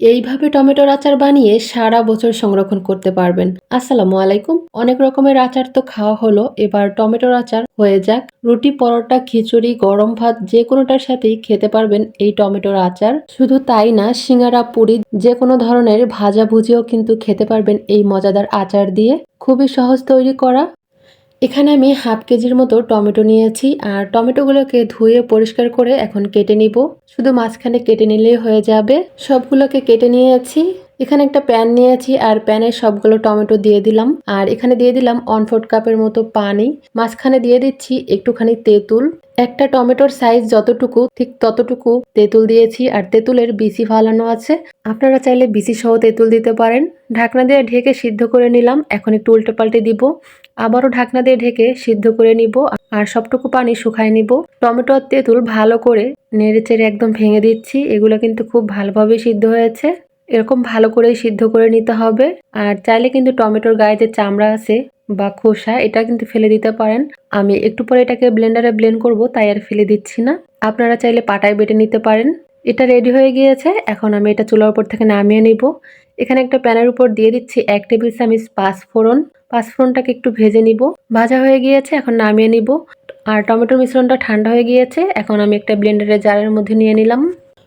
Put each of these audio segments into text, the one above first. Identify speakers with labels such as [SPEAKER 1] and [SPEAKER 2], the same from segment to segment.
[SPEAKER 1] এইভাবে টমেটোর আচার বানিয়ে সারা বছর সংরক্ষণ করতে পারবেন। আসসালামু আলাইকুম। অনেক রকমের আচার তো খাওয়া হলো। এবার টমেটোর আচার হয়ে যাক। রুটি, পরোটা, খিচুড়ি, গরম ভাত যে কোনোটার সাথেই খেতে পারবেন এই টমেটোর আচার। শুধু তাই না, সিঙ্গারা, পুরি, যে কোনো ধরনের ভাজা ভুজিও কিন্তু খেতে পারবেন এই মজাদার আচার দিয়ে। খুবই সহজ তৈরি করা। এখানে আমি হাফ কেজির মতো টমেটো নিয়েছি, আর টমেটোগুলোকে ধুয়ে পরিষ্কার করে এখন কেটে নিব। শুধু মাঝখানে কেটে নিলেই হয়ে যাবে। সবগুলোকে কেটে নিয়েছি। এখানে একটা প্যান নিয়েছি, আর প্যানে সবগুলো টমেটো দিয়ে দিলাম। আর এখানে দিয়ে দিলাম অনফোর্ড কাপের মতো পানি। মাঝখানে দিয়ে দিচ্ছি একটুখানি তেঁতুল। একটা টমেটোর সাইজ যতটুকু, ঠিক ততটুকু তেঁতুল দিয়েছি আর তেঁতুলের বিচি ফালানো আছে। আপনারা চাইলে বিচি সহ তেঁতুল দিতে পারেন। ঢাকনা দিয়ে ঢেকে সিদ্ধ করে নিলাম। এখন একটু উল্টে পাল্টে দিব। আবারও ঢাকনা দিয়ে ঢেকে সিদ্ধ করে নিব আর সবটুকু পানি শুকায় নিব। টমেটো আর তেঁতুল ভালো করে নেড়ে চেড়ে একদম ভেঙে দিচ্ছি। এগুলো কিন্তু খুব ভালোভাবে সিদ্ধ হয়েছে। এরকম ভালো করেই সিদ্ধ করে নিতে হবে। আর চাইলে কিন্তু টমেটোর গায়ে যে চামড়া আছে বা খোসা, এটা কিন্তু ফেলে দিতে পারেন। আমি একটু পরে এটাকে ব্লেন্ডারে ব্লেন্ড করব, তাই আর ফেলে দিচ্ছি না। আপনারা চাইলে পাটায় বেটে নিতে পারেন। এটা রেডি হয়ে গিয়েছে, এখন আমি এটা চুলার উপর থেকে নামিয়ে নিব। এখানে একটা প্যানের উপর দিয়ে দিচ্ছি এক টেবিল চামচ পাঁচফোড়ন। পাঁচফোড়নটাকে একটু ভেজে নিব। ভাজা হয়ে গিয়েছে, এখন নামিয়ে নিব। আর টমেটোর মিশ্রণটা ঠান্ডা হয়ে গিয়েছে, এখন আমি একটা ব্লেন্ডারের জারের মধ্যে নিয়ে নিলাম।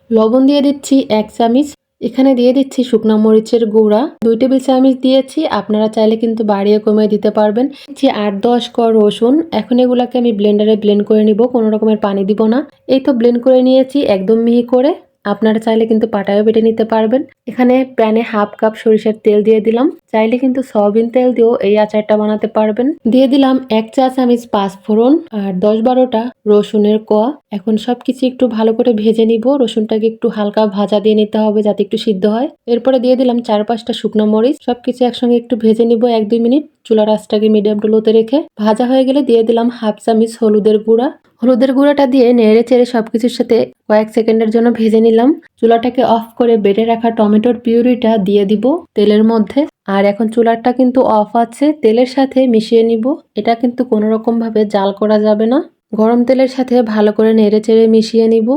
[SPEAKER 1] লবণ দিয়ে দিচ্ছি এক চামচ এখানে দিয়ে দিচ্ছি শুকনো মরিচের গুঁড়া। দুই টেবিল চামচ দিয়েছি, আপনারা চাইলে কিন্তু বাড়িয়ে কমিয়ে দিতে পারবেন। দিচ্ছি আট দশ ক রসুন। এখন এগুলাকে আমি ব্লেন্ডারে ব্লেন্ড করে নিব, কোনো রকমের পানি দিব না। এই তো ব্লেন্ড করে নিয়েছি, একদম মিহি করে। আপনারা চাইলে কিন্তু পাটায়ও বেটে নিতে পারবেন। এখানে প্যানে হাফ কাপ সরিষার তেল দিয়ে দিলাম। চাইলে কিন্তু সয়াবিন তেল দিয়েও এই আচারটা বানাতে পারবেন। দিয়ে দিলাম এক চা চামচ পাঁচফোড়ন আর দশ বারোটা রসুনের কোয়া। এখন সবকিছু একটু ভালো করে ভেজে নিব। রসুনটাকে একটু হালকা ভাজা দিয়ে নিতে হবে যাতে একটু সিদ্ধ হয়। এরপরে দিয়ে দিলাম চার পাঁচটা শুকনো মরিচ। সবকিছু একসঙ্গে একটু ভেজে নিব এক দুই মিনিট। চুলার আঁচটাকে মিডিয়াম টু লোতে রেখে ভাজা হয়ে গেলে দিয়ে দিলাম হাফ চামচ হলুদের গুঁড়া। হলুদের গুঁড়াটা দিয়ে নেড়ে চেড়ে সবকিছুর সাথে কয়েক সেকেন্ডের জন্য ভেজে নিলাম। চুলাটাকে অফ করে বেটে রাখা টমেটোর পিউরিটা দিয়ে দিব তেলের মধ্যে। আর এখন চুলারটা কিন্তু অফ আছে, তেলের সাথে মিশিয়ে নিব। এটা কিন্তু কোনো রকম ভাবে জাল করা যাবে না। গরম তেলের সাথে ভালো করে নেড়ে চেড়ে মিশিয়ে নিব।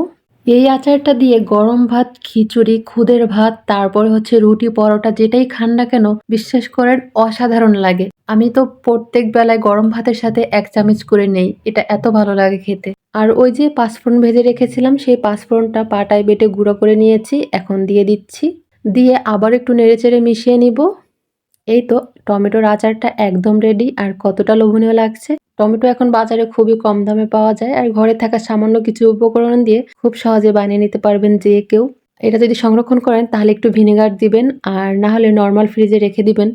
[SPEAKER 1] এই আচারটা দিয়ে গরম ভাত, খিচুড়ি, খুদের ভাত, তারপরে হচ্ছে রুটি, পরোটা যেটাই খান না কেন বিশ্বাস করেন অসাধারণ লাগে। আমি তো প্রত্যেক বেলায় গরম ভাতের সাথে এক চামচ করে নেই, এটা এত ভালো লাগে খেতে। আর ওই যে পাঁচফোড়ন ভেজে রেখেছিলাম, সেই পাঁচফোড়নটা পাটায় বেটে গুঁড়ো করে নিয়েছি, এখন দিয়ে দিচ্ছি। দিয়ে আবার একটু নেড়েচেড়ে মিশিয়ে নিব। এই তো টমেটোর আচারটা একদম রেডি আর কতটা লোভনীয় লাগছে। টমেটো এখন বাজারে খুবই কম দামে পাওয়া যায় আর ঘরে থাকা সামান্য কিছু উপকরণ দিয়ে খুব সহজে বানিয়ে নিতে পারবেন যে কেউ। এটা যদি সংরক্ষণ করেন তাহলে একটু ভিনেগার দিবেন আর না হলে নর্মাল ফ্রিজে রেখে দিবেন।